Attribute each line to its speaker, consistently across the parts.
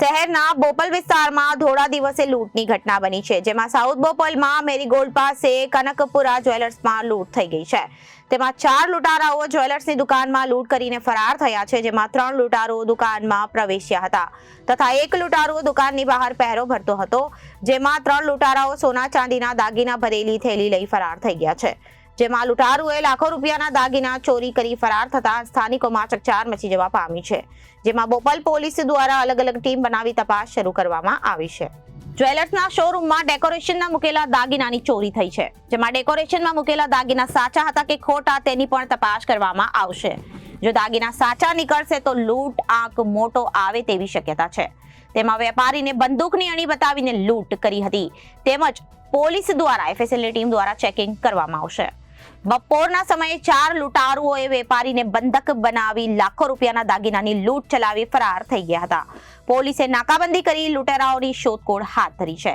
Speaker 1: શહેરના બોપલ વિસ્તારમાં ધોળા દિવસે લૂંટની ઘટના બની છે, જેમાં સાઉથ બોપલમાં મેરીગોલ્ડ પાસે કનકપુરા જ્વેલર્સમાં લૂંટ થઈ ગઈ છે. તેમાં ચાર લૂંટારાઓ જ્વેલર્સની દુકાનમાં લૂંટ કરીને ફરાર થયા છે, જેમાં ત્રણ લૂંટારો દુકાનમાં પ્રવેશ્યા હતા તથા એક લૂંટારો દુકાનની બહાર પહેરો ભરતો હતો, જેમાં ત્રણ લૂંટારાઓ સોના ચાંદીના દાગીના ભરેલી થેલી લઈ ફરાર થઈ ગયા છે. જેમાં લૂંટારુએ લાખો રૂપિયાના દાગીના ચોરી કરી ફરાર થતા સ્થાનિકોમાં ચકચાર મચી જવા પામી છે. જેમાં બોપલ પોલીસ દ્વારા અલગ અલગ ટીમ બનાવી તપાસ શરૂ કરવામાં આવી છે. જ્વેલર્સના શોરૂમમાં ડેકોરેશનના મૂકેલા દાગીનાની ચોરી થઈ છે. જેમાં ડેકોરેશનમાં મૂકેલા દાગીના સાચા હતા કે ખોટા તેની પણ તપાસ કરવામાં આવશે. જો દાગીના સાચા નીકળશે તો લૂંટ આંક મોટો આવે તેવી શક્યતા છે. તેમાં વેપારીને બંદૂકની અણી બતાવીને લૂંટ કરી હતી. તેમજ પોલીસ દ્વારા, એફએસએલની ટીમ દ્વારા ચેકિંગ કરવામાં આવશે. બપોરના સમયે ચાર લૂંટારુઓએ વેપારીને બંધક બનાવી લાખો રૂપિયાના દાગીનાની લૂંટ ચલાવી ફરાર થઈ ગયા હતા. પોલીસે નાકાબંધી કરી લૂંટેરાઓની શોધખોળ હાથ ધરી છે.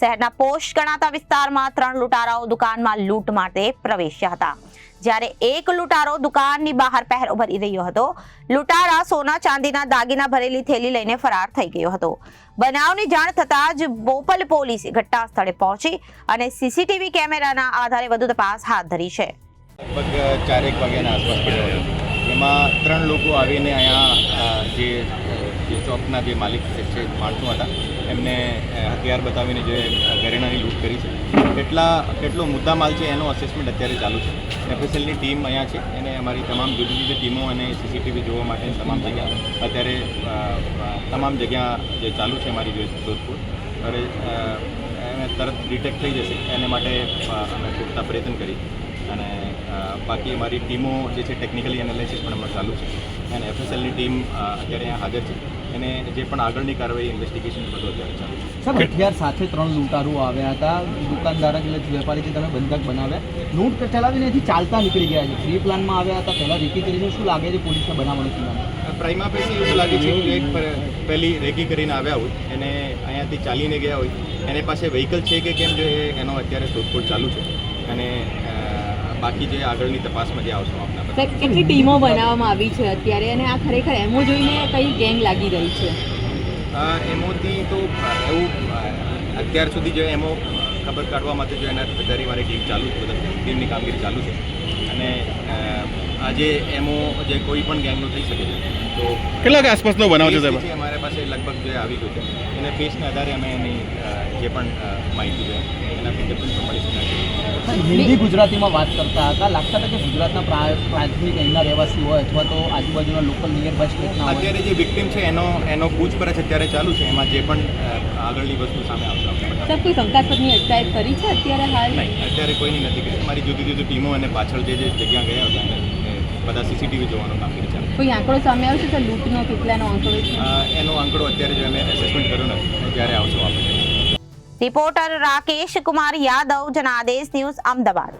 Speaker 1: શહેરના પોસ્ટ ગણાતા વિસ્તારમાં ત્રણ લૂંટારાઓ દુકાનમાં લૂંટ માટે પ્રવેશ્યા હતા. જ્યારે એક લૂંટારો દુકાનની બહાર પહેરો ભરી રહ્યો હતો. લૂંટારા સોના ચાંદીના દાગીના ભરેલી થેલી લઈને ફરાર થઈ ગયો હતો. બનાવની જાણ થતાં જ બોપલ પોલીસ ઘટના સ્થળે પહોંચી અને સીસીટીવી કેમેરાના આધારે વધુ તપાસ હાથ ધરી છે.
Speaker 2: ચારેક વાગ્યાના આસપાસ એમાં ત્રણ લોકો આવીને અહીંયા જે ચોકના જે માલિક છે માણસો હતા, એમને હથિયાર બતાવીને જે ઘરેણાની લૂંટ કરી છે. કેટલા કેટલો મુદ્દા માલ છે એનો અસેસમેન્ટ અત્યારે ચાલુ છે. એફએસએલની ટીમ અહીંયા છે એને અમારી તમામ જુદી જુદી ટીમો અને સીસીટીવી જોવા માટે તમામ જગ્યા અત્યારે તમામ જગ્યા જે ચાલુ છે અમારી જોધપુર અને એને તરત ડિટેક્ટ થઈ જશે એને માટે અમે પૂરતા પ્રયત્ન કરી અને બાકી અમારી ટીમો જે છે ટેકનિકલી એનાલિસિસ પણ અમારે ચાલુ છે. અને એફએસએલની ટીમ અત્યારે અહીંયા હાજર છે. એને જે પણ આગળની કાર્યવાહી ઇન્વેસ્ટિગેશન બધું અત્યારે ચાલુ છે.
Speaker 3: સાહેબ હથિયાર સાથે ત્રણ લૂંટારો આવ્યા હતા. દુકાનદાર એટલે વેપારી જે તમે બંધક બનાવ્યા. લૂંટ ચલાવીને એથી ચાલતા નીકળી ગયા છે. ફ્રી પ્લાનમાં આવ્યા હતા પહેલાં રેકી કરીને શું લાગે છે પોલીસને બનાવવાનું કિનારે
Speaker 2: પ્રાઇમા પૈસે એવું લાગે છે કે એક પહેલી રેકી કરીને આવ્યા હોય એને અહીંયાથી ચાલીને ગયા હોય. એને પાસે વ્હીકલ છે કે કેમ જો એનો અત્યારે શોધખોળ ચાલુ છે. અને બાકી જે આગળની તપાસમાં જે આવશો
Speaker 4: સાહેબ કેટલી ટીમો બનાવવામાં આવી છે અત્યારે અને આ ખરેખર એમો જોઈને કઈ ગેંગ લાગી રહી છે?
Speaker 2: એમોથી તો એવું અત્યાર સુધી જો એમો ખબર કાઢવા માટે જો એના વધારે મારી ટીમ ચાલુ છે બધા ટીમની કામગીરી ચાલુ છે. અને આજે એમો જે કોઈ પણ ગેંગનો થઈ શકે છે તો
Speaker 5: કેટલા આસપાસનો બનાવ છે સાહેબ?
Speaker 2: અમારા પાસે લગભગ જે આવી ગયું છે. એને ફેસના આધારે અમે એની જે પણ માહિતી છે એના ફિંગરપ્રિન્ટ પણ મળી
Speaker 3: હિન્દી ગુજરાતીમાં વાત કરતા હતા. લાગતા હતા કે ગુજરાતના પ્રા- પ્રાથમિક અહીંના રહેવાસી હોય અથવા તો આજુબાજુના લોકલ નિયર બાય સ્ટેટના
Speaker 2: અત્યારે જે વિક્ટિમ છે એનો એનો પૂછપરછ અત્યારે ચાલુ છે. એમાં જે પણ આગળની વસ્તુ સામે આવશે
Speaker 4: સર કોઈ શંકાસ્પદની અટકાયત કરી છે અત્યારે હાલ?
Speaker 2: નહીં અત્યારે કોઈની નથી કરી. મારી જુદી જુદી ટીમો અને પાછળ જે જે જગ્યા ગયા હતા બધા સીસીટીવી જોવાનું બાકી ચાલે છે.
Speaker 4: કોઈ આંકડો સામે આવશે તો લૂંટનો કેટલાનો આંકડો છે?
Speaker 2: એનો આંકડો અત્યારે જો અમે એસેસમેન્ટ કર્યો નથી જ્યારે આવશો આપણે
Speaker 1: રિપોર્ટર રાકેશ કુમાર યાદવ જનાદેશ ન્યૂઝ અમદાવાદ.